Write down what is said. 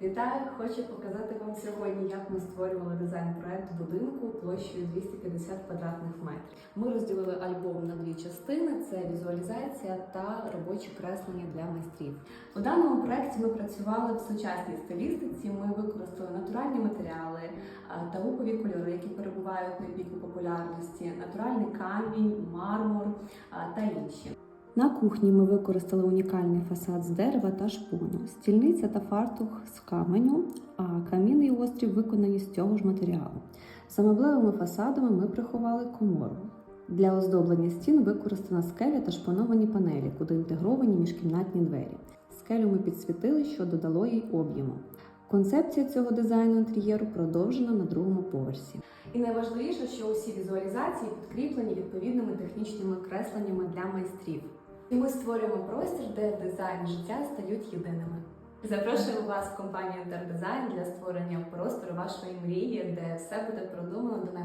Вітаю! Хочу показати вам сьогодні, як ми створювали дизайн-проект будинку площею 250 квадратних метрів. Ми розділили альбом на дві частини: це візуалізація та робочі креслення для майстрів. У даному проекті ми працювали в сучасній стилістиці. Ми використали натуральні матеріали та лукові кольори, які перебувають на піку популярності, натуральний камінь, мармур та інші. На кухні ми використали унікальний фасад з дерева та шпуну, стільниця та фартух з каменю, а камін і острів виконані з цього ж матеріалу. За меблевими фасадами ми приховали комору. Для оздоблення стін використана скеля та шпановані панелі, куди інтегровані міжкімнатні двері. Скелю ми підсвітили, що додало їй об'єму. Концепція цього дизайну інтер'єру продовжена на другому поверсі. І найважливіше, що усі візуалізації підкріплені відповідними технічними кресленнями для майстрів. І ми створюємо простір, де дизайн життя стають єдиними. Запрошуємо вас в компанію Інтердизайн для створення простору вашої мрії, де все буде продумано до.